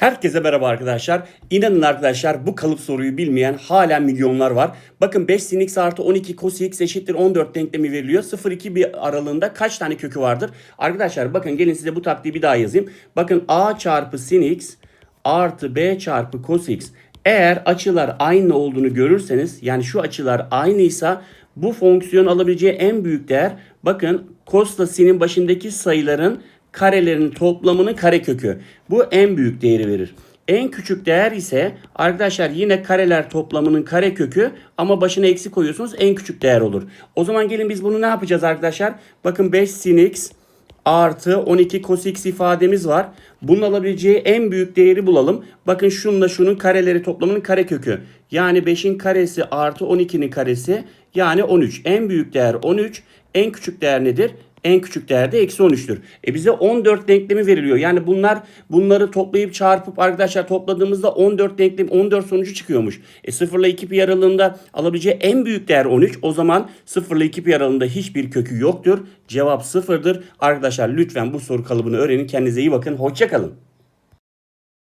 Herkese merhaba arkadaşlar. İnanın arkadaşlar bu kalıp soruyu bilmeyen halen milyonlar var. Bakın 5 sin x artı 12 cos x eşittir 14 denklemi veriliyor. 0-2 bir aralığında kaç tane kökü vardır? Arkadaşlar bakın gelin size bu taktiği bir daha yazayım. Bakın a çarpı sin x artı b çarpı cos x. Eğer açılar aynı olduğunu görürseniz yani şu açılar aynıysa bu fonksiyon alabileceği en büyük değer bakın cos'la sin'in başındaki sayıların karelerinin toplamının karekökü. Bu en büyük değeri verir. En küçük değer ise arkadaşlar yine kareler toplamının karekökü ama başına eksi koyuyorsunuz en küçük değer olur. O zaman gelin biz bunu ne yapacağız arkadaşlar? Bakın 5 sin x artı 12 cos x ifademiz var. Bunun alabileceği en büyük değeri bulalım. Bakın şununla şunun kareleri toplamının karekökü. Yani 5'in karesi artı 12'nin karesi yani 13. En büyük değer 13. En küçük değer nedir? En küçük değer de eksi 13'tür. E bize 14 denklemi veriliyor. Yani bunlar bunları toplayıp çarpıp arkadaşlar topladığımızda 14 denklem 14 sonucu çıkıyormuş. E 0 ile 2 pi aralığında alabileceği en büyük değer 13. O zaman 0 ile 2 pi aralığında hiçbir kökü yoktur. Cevap sıfırdır. Arkadaşlar lütfen bu soru kalıbını öğrenin. Kendinize iyi bakın. Hoşçakalın.